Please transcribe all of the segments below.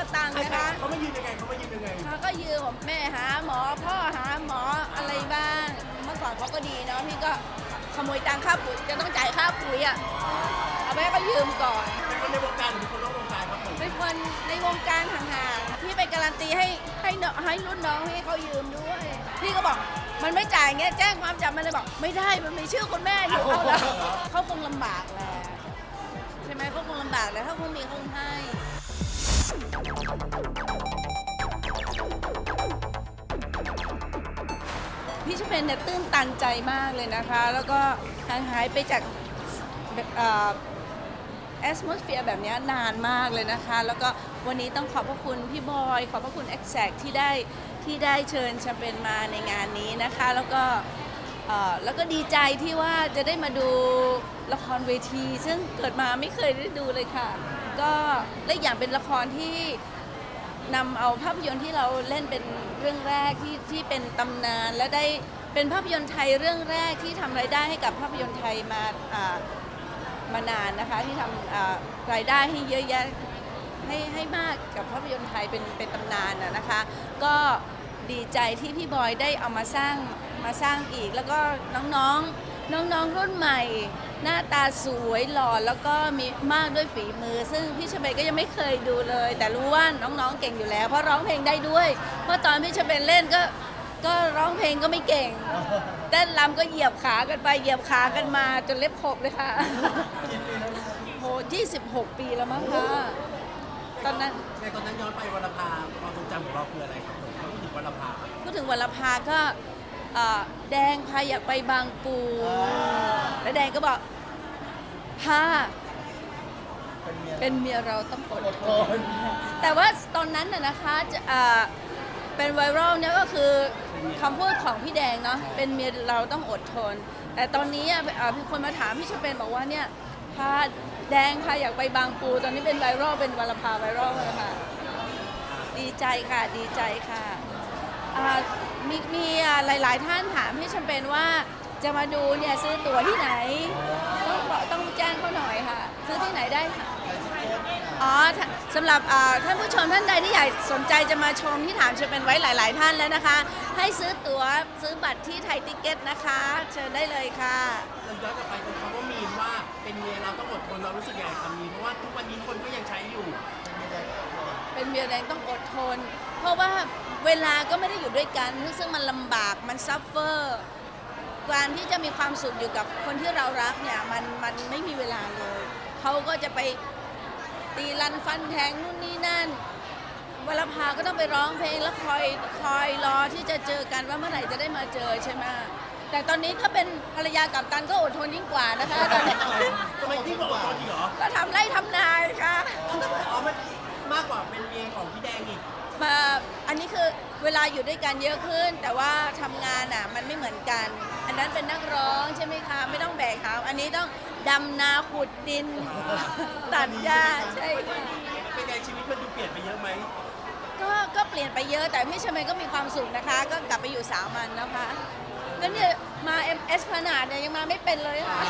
สตางค์นะคะเขาไม่ยืนยังไงเขาไม่ยืนยังไงเขาก็ยืมผมแม่หาหมอพ่อหาหมออะไรบ้าง เมื่อก่อนเขาก็ดีเนาะพี่ก็ขโมยตังค่าปุ๋ยจะต้องจ่ายค่าปุ๋ยอะเอาไปให้เขายืมก่อนเป็นคนในวงการหรือคนนอกวงการครับผมเป็นคนในวงการห่างๆพี่ไปการันตีให้ให้น้องให้รุ่นน้องให้เขายืมด้วย พี่ก็บอกมันไม่จ่ายเงี้ยแจ้งความจับมันเลยบอกไม่ได้มันมีชื่อคุณแม่อยู่เอาแล้วเขาคงลำบากแหละใช่ไหมเขาคงลำบากแหละถ้าคงมีเขาคงให้ เปนเนี่ยตื้นตันใจมากเลยนะคะ แล้วก็ห่างหายไปจากแอสโมสเฟียร์แบบนี้นานมากเลยนะคะ แล้วก็วันนี้ต้องขอบพระคุณพี่บอย ขอบพระคุณ e x a c t ที่ได้ที่ได้เชิญชเปนมาในงานนี้นะคะ แล้วก็แล้วก็ดีใจที่ว่าจะได้มาดูละครเวที ซึ่งเกิดมาไม่เคยได้ดูเลยค่ะ ก็และอย่างเป็นละครที่นำเอาภาพยนตร์ที่เราเล่นเป็นเรื่องแรกที่ที่เป็นตำนานและได้ เป็นภาพยนตร์ไทยเรื่องแรกที่ทำรายได้ให้กับภาพยนตร์ไทยมาอ่ามานานนะคะที่ทำรายได้ให้เยอะแยะให้ให้มากกับภาพยนตร์ไทยเป็นเป็นตำนานนะนะคะ ก็ดีใจที่พี่บอยได้เอามาสร้างมาสร้างอีก แล้วก็น้องๆน้องๆรุ่นใหม่ หน้าตาสวยหล่อแล้วก็มีมากด้วยฝีมือ ซึ่งพี่ชเบนก็ยังไม่เคยดูเลย แต่รู้ว่าน้องๆเก่งอยู่แล้ว เพราะร้องเพลงได้ด้วย เพราะตอนพี่ชเบนเล่นก็ ก็ร้องเพลงก็ไม่เก่ง เต้นรำก็เหยียบขากันไปเหยียบขากันมาจนเล็บขบเลยค่ะโห26 ปีแล้วมั้งคะตอนนั้น ในตอนนั้นย้อนไปวรภาความทรงจำของเราคืออะไรครับผมถ้าพูดถึงวรภาพูดถึงวัลภาก็เอ่อแดงพาอยากไปบางปู แล้วแดงก็บอกพาเป็นเมียเราต้องอดทน แต่ว่าตอนนั้นน่ะนะคะจะเอ่อ เป็นไวรัลเนี่ยก็คือคำพูดของพี่แดงเนาะเป็นเมียเราต้องอดทน แต่ตอนนี้อะเอ่อมีคนมาถามพี่ชเปนบอกว่าเนี่ยพาแดงพาอยากไปบางปู ตอนนี้เป็นไวรัลเป็นวัลภาไวรัลเลยค่ะดีใจค่ะดีใจค่ะอ่ามีมีอ่าหลาย ๆ ท่านถามพี่ชเปญว่าจะมาดูเนี่ยซื้อตั๋วที่ไหน ต้องบอกต้องแจ้งเขาหน่อยค่ะ ซื้อที่ไหนได้ค่ะ อ๋อถ้าสำหรับอ่าท่านผู้ชมท่านใดที่อยากสนใจจะมาชมที่ถามแชมเปญไว้หลาย ๆ ท่านแล้วนะคะ ให้ซื้อตั๋วซื้อบัตรที่ไทยติ๊กเก็ตนะคะ เชิญได้เลยค่ะเราย้อนกลับไปตรงคำว่ามีนว่าเป็นเมียเราต้องอดทนเรารู้สึกยังไงคำนี้เพราะว่าทุกวันนี้คนก็ยังใช้อยู่ เป็นเมียแรงต้องอดทน เพราะว่าเวลาก็ไม่ได้อยู่ด้วยกันซึ่งมันลำบากมันซัฟเฟอร์การที่จะมีความสุขอยู่กับคนที่เรารักเนี่ยมันมันไม่มีเวลาเลยเขาก็จะไป ตีรันฟันแทงนู่นนี่นั่นวลภาก็ต้องไปร้องเพลงแล้วคอยคอยรอที่จะเจอกันว่าเมื่อไหร่จะได้มาเจอใช่ไหมแต่ตอนนี้ถ้าเป็นภรรยากับตันก็อดทนยิ่งกว่านะคะตอนนี้ทำไมที่บอกอดทนอีกเหรอก็ทำไร่ทำนาค่ะอ๋อมันมากกว่าเป็นเมียของพี่แดงอีกมาอันนี้คือเวลาอยู่ด้วยกันเยอะขึ้น แต่ว่าทำงานอะมันไม่เหมือนกัน อันนั้นเป็นนักร้องใช่ไหมคะ ไม่ต้องแบกหามอันนี้ต้องดำนาขุดดิน ตัดหญ้าใช่ค่ะ เป็นไงชีวิตมันดูเปลี่ยนไปเยอะไหมก็ก็เปลี่ยนไปเยอะแต่พี่ชมเมย์ก็มีความสุขนะคะ ก็กลับไปอยู่สามันนะคะก็เนี่ยมาเอ็มเอสพนาดเนี่ยยังมาไม่เป็นเลยค่ะ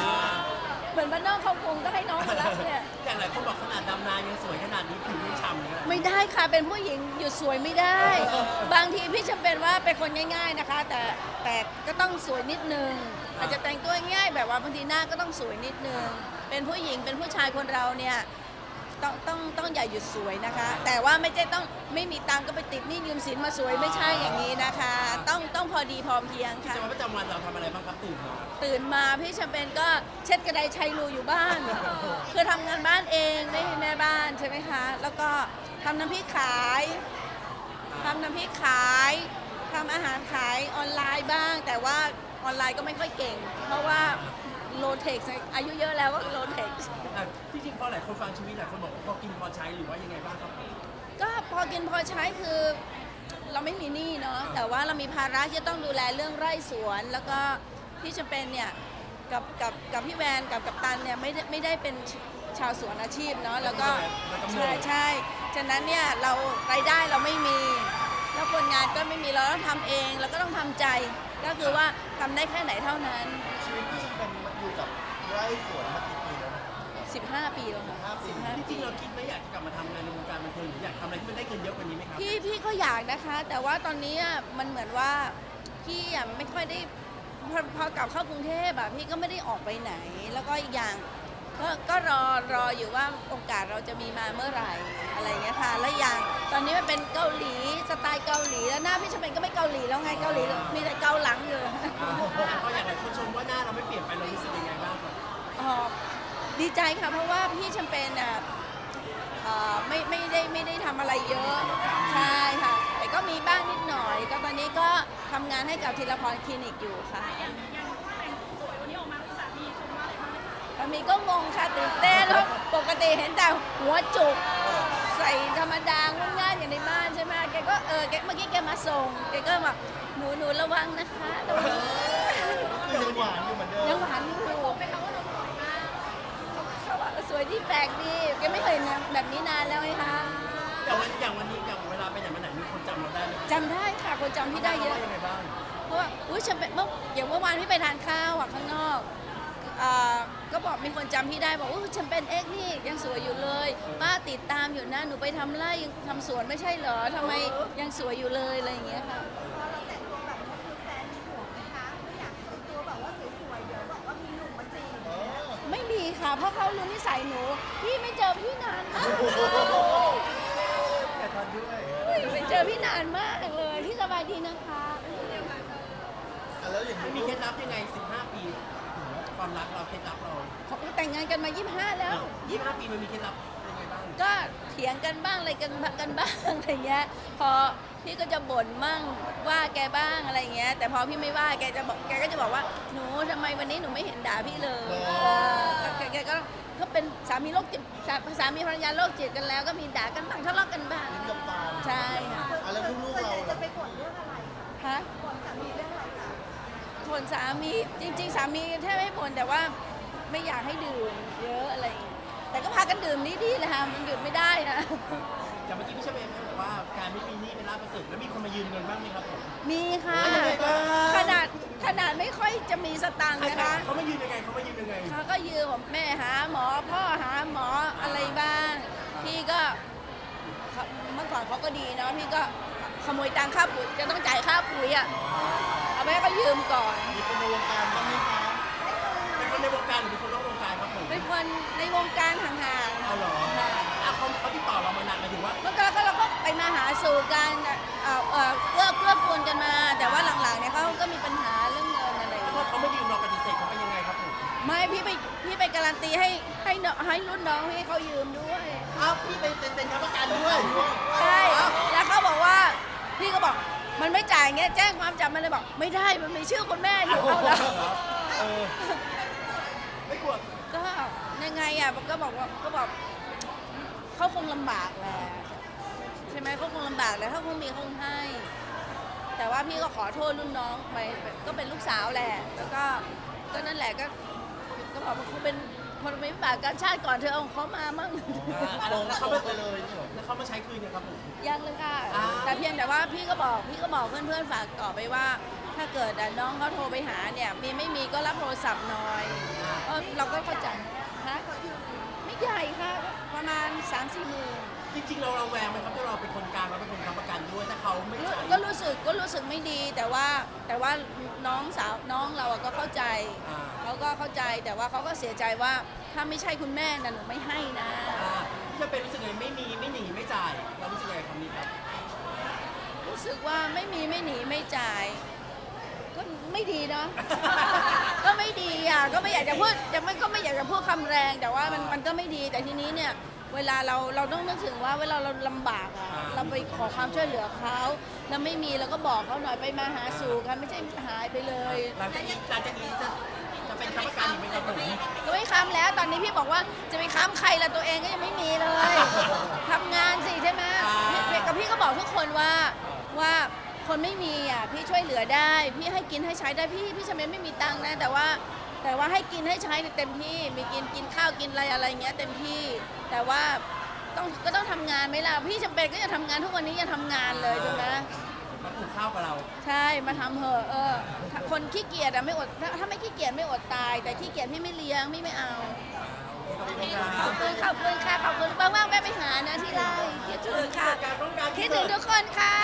เหมือนบ้านนอกเขาคงก็ให้น้องมารับเนี่ยอย่างหลายคนบอกขนาดดำนายังสวยขนาดนี้ผิวยังฉ่ำเลยอะไม่ได้ค่ะเป็นผู้หญิงอยู่สวยไม่ได้ บางทีพี่จำเป็นว่าเป็นคนง่าย ๆนะคะ แต่แต่ก็ต้องสวยนิดนึง อาจจะแต่งตัวง่ายแบบว่าบางทีหน้าก็ต้องสวยนิดนึง เป็นผู้หญิงเป็นผู้ชายคนเราเนี่ย ต้องต้องต้องอย่าหยุดสวยนะคะ แต่ว่าไม่ใช่ต้องไม่มีตังค์ก็ไปติดหนี้ยืมสินมาสวยไม่ใช่อย่างนี้นะคะ ต้องต้องพอดีพอเพียงค่ะจะมาประจำวันเราทำอะไรบ้างครับตื่นมาตื่นมาพี่จำเป็นก็เช็ดกระไดชัยรูอยู่บ้าน คือทำงานบ้านเองไม่มีแม่บ้านใช่ไหมคะ แล้วก็ทำน้ำพริกขายทำน้ำพริกขายทำอาหารขายออนไลน์บ้าง แต่ว่าออนไลน์ก็ไม่ค่อยเก่ง เพราะว่า โลเทคอายุเยอะแล้วก็โลเทค อะที่จริงพอหลายคนฟังชีวิตหลายคนบอกว่าพอกินพอใช้หรือว่ายังไงบ้างครับก็พอกินพอใช้คือเราไม่มีหนี้เนาะแต่ว่าเรามีภาระที่จะต้องดูแลเรื่องไร่สวน แล้วก็พี่จะเป็นเนี่ยกับกับกับพี่แวนกับกับตันเนี่ยไม่ได้ไม่ได้เป็นชาวสวนอาชีพเนาะแล้วก็ใช่ใช่ฉะนั้นเนี่ยเรารายได้เราไม่มี แล้วคนงานก็ไม่มีเราต้องทำเองแล้วก็ต้องทำใจ ก็คือว่าทำได้แค่ไหนเท่านั้น ชีวิตที่จำเป็นมาอยู่กับไร่สวนมากี่ปีแล้วนะ15 ปีแล้วค่ะ15 ปี15จริปีงๆเราคิดไหม่อยากจะกลับมาทำงานในวงการบันเทิงหรืออยากทำอะไรที่มันได้คืนเยอะกว่านี้ไหมครับ พี่พี่ก็อยากนะคะ แต่ว่าตอนนี้อะมันเหมือนว่าพี่อะไม่ค่อยได้พอพอกลับเข้ากรุงเทพอะพี่ก็ไม่ได้ออกไปไหน แล้วก็อีกอย่าง ก็ก็รอรออยู่ว่าโอกาสเราจะมีมาเมื่อไหร่อะไรอย่างเงี้ยค่ะแล้วอย่างตอนนี้มันเป็นเกาหลีสไตล์เกาหลีแล้วหน้าพี่ชมเป็นก็ไม่เกาหลีแล้วไงเกาหลีมีแต่เกาหลังอยู่อ่าเพราะอย่างไรคนชมว่าหน้าเราไม่เปลี่ยนไปเรารู้สึกยังไงบ้างครับอ๋อดีใจค่ะเพราะว่าพี่แชมเปญอะเอ่อไม่ไม่ได้ไม่ได้ทำอะไรเยอะใช่ค่ะแต่ก็มีบ้างนิดหน่อย ก็ตอนนี้ก็ทำงานให้กับธีรพรคลินิกอยู่ค่ะ สามีก็งงค่ะตื่นเต้นเพราะปกติเห็นแต่หัวจุก ใส่ธรรมดางง่ายๆอย่างในบ้านใช่ไหมแกก็เออแกเมื่อกี้แกมาส่งแกก็บอกหนูหนูระวังนะคะระวังคือยังหวานอยู่เหมือนเดิมยังหวานอยู่เขาบอกว่าสวยที่แปลกดีแกไม่เคยเห็นแบบนี้นานแล้วไงคะแต่วันอย่างวันนี้อย่างเวลาไปไหนมาไหนมีคนจำเราได้ไหมจำได้ค่ะคนจำพี่ได้เยอะขาว่ายังไงบ้างเพราะว่าอุ้ยฉันเป็นเมื่ออย่างเมื่อวานพี่ไปทานข้าวอะข้างนอกอ่า ก็บอกมีคนจำพี่ได้บอกว่าฉันเป็นเอ็กซ์นี่ยังสวยอยู่เลย ป้าติดตามอยู่นะหนูไปทำไร่ยังทำสวนไม่ใช่เหรอทำไมยังสวยอยู่เลยอะไรอย่างเงี้ยค่ะ พอเราแต่งตัวแบบนี้คือแฟนมีห่วงไหมคะไม่อยากแต่งตัวแบบว่าสวยๆเดี๋ยวบอกว่ามีหนุ่มมาจีบเออไม่มีค่ะ เพราะเขารู้นิสัยหนู พี่ไม่เจอพี่นานมากแต่ทันด้วยไม่เจอพี่นานมากเลย พี่สบายดีนะคะ อะแล้วอย่างไม่นี้มีเคล็ดลับยังไง 15 ปี ความรักเราเคล็ดลับเราเขาแต่งงานกันมา 25 แล้ว25ปีมันมีเคล็ดลับยังไงบ้างก็เถียงกันบ้างอะไรกันกันบ้างอะไรเงี้ย พอพี่ก็จะบ่นมั่งว่าแกบ้างอะไรเงี้ย แต่พอพี่ไม่ว่าแกจะบอกแกก็จะบอกว่าหนูทำไมวันนี้หนูไม่เห็นด่าพี่เลยเออแกแกก็เขาเป็นสามีโรคจิตสาสามีภรรยาโรคจิตกันแล้ว ก็มีด่ากันบ้างทะเลาะกันบ้างลิ้นกับตาใช่ค่ะอะแล้วลูกๆส่วนเราใหญ่จะล่ะไปบ่นเรื่องอะไรคะ ฮะบ่นสามีเรื่อง อะไรคะผลสามีจริง ๆ สามีแทบไม่ผลแต่ว่าไม่อยากให้ดื่มเยอะอะไรอย่างเงี้ยแต่ก็พากันดื่มนี่ดีเลยค่ะมันหยุดไม่ได้นะแต่เมื่อกี้พี่เชฟเองบอกว่าการไม่มีหนี้เป็นลาภประเสริฐแล้วมีคนมายืมเงินบ้างไหมครับผม มีค่ะยังไงบ้าง ขนาดขนาดไม่ค่อยจะมีสตังค์นะคะเขามายืมยังไงเขามายืมยังไงเขาก็ยืมผมแม่หาหมอพ่อหาหมออะไรบ้าง พี่ก็เขาเมื่อก่อนเขาก็ดีเนาะพี่ก็ขโมยตังค่าปุ๋ยจะต้องจ่ายค่าปุ๋ยอะ เอาไปให้เขายืมก่อน มีคนในวงการบ้างไหมคะเป็นคนในวงการหรือเป็นคนนอกวงการครับผมเป็นคนในวงการห่างๆเอาเหรอค่ะอะเขาเขาติดต่อเรามานานหมายถึงว่า เมื่อก่อนก็เราก็ไปมาหาสู่กันเอ่อเอ่อเกื้อเกื้อกูลกันมา แต่ว่าหลังๆเนี่ยเขาก็มีปัญหาเรื่องเงินอะไรอย่างแล้วพเงี้อยเขาไม่ยืมเราปฏิเสธเขาเป็นยังไงครับผมไม่พี่ไปพี่ไปการันตีให้ให้น้องให้รุ่นน้องให้เขายืมด้วยอ้าวพี่เป็นเป็นค้ำประกันด้วย ใช่แล้วเขาบอกว่าพี่ก็บอก มันไม่จ่ายเงี้ยแจ้งความจับมันเลยบอก ไม่ได้มันมีชื่อคุณแม่อยู่เอาแล้วเออไม่กลัวก็ยังไงอะก็บอกว่าก็บอกเขาคงลำบากแหละใช่ไหมเขาคงลำบากแหละถ้าคงมีเขาคงให้ แต่ว่าพี่ก็ขอโทษรุ่นน้องไปก็เป็นลูกสาวแหละ แล้วก็ก็นั่นแหละก็ก็บอกว่าเขาเป็น คนไม่บากการชาติก่อนเธอเอาของเขามามั่งอ่าลงแล้วเขาเขาไปมาเลยนี่เหรอแล้วเขามาใช้คืนเนี่ยครับผม ยังเลยค่ะ อ้าว แต่เพียงแต่ว่าพี่ก็บอกพี่ก็บอกเพื่อนๆฝากต่อไปว่า ถ้าเกิดอะน้องเขาโทรไปหาเนี่ยมีไม่มีก็รับโทรศัพท์หน่อยเออเราก็เข้าใจฮะไม่ใหญ่ค่ะ ประมาณ3ามสี่หมื่นจริงๆเราเราแวงไหมครับที่เราเป็นคนกลางเราเป็นคนค้ำประ สึกก็รู้สึกไม่ดี แต่ว่าแต่ว่าน้องสาวน้องเราอะก็เข้าใจอ่าเขาก็เข้าใจแต่ว่าเขาก็เสียใจว่าถ้าไม่ใช่คุณแม่นะหนูไม่ให้นะ อ่าพี่จะเป็นรู้สึกไงไม่มีไม่หนีไม่จ่ายเรารู้สึกไงคำนี้ครับรู้สึกว่าไม่มีไม่หนีไม่จ่าย ก็ไม่ดีเนาะ ก็ไม่ดีอะก็ไม่อยากจะพูดยังไม่ก็ไม่อยากจะพูดคำแรง แต่ว่ามันมันก็ไม่ดีแต่ทีนี้เนี่ย เวลาเราเราต้องนึกถึงว่าเวลาเราลำบากอะอ่า เราไปขอความช่วยเหลือเขาแล้วไม่มีเราก็บอกเขาหน่อยไปมาหาสู่กันไม่ใช่หายไปเลย หลังจากนี้หลังจากนี้จะจะเป็นค้ำประกันอีกไหมครับผมก็ไม่ค้ำแล้วตอนนี้พี่บอกว่าจะไปค้ำใครละตัวเองก็ยังไม่มีเลยทำงานสิใช่ไหมพี่กับพี่ก็บอกทุกคนว่าว่าคนไม่มีอะพี่ช่วยเหลือได้ พี่ให้กินให้ใช้ได้พี่พี่ชมเมนไม่มีตังค์นะแต่ว่า แต่ว่าให้กินให้ใช้เต็มที่มีกินกินข้าวกินอะไรอะไรเงี้ยเต็มที่ แต่ว่า ต้องก็ต้องทำงานไหมล่ะพี่จำเป็นก็จะทำงานทุกวันนี้ยังทำงานเลยถูกไหม มาปลูกข้าวกับเรา ใช่ มาทำเหอะเออถ้าคนขี้เกียจอะไม่อดถ้าถ้าไม่ขี้เกียจไม่อดตาย แต่ขี้เกียจพี่ไม่เลี้ยงพี่ไม่เอา ขอบคุณขอบคุณค่ะ ขอบคุณว่างๆแม่ไปหานะที่ไร่คิดถึงค่ะการป้องกันคิดถึงทุกคนค่ะ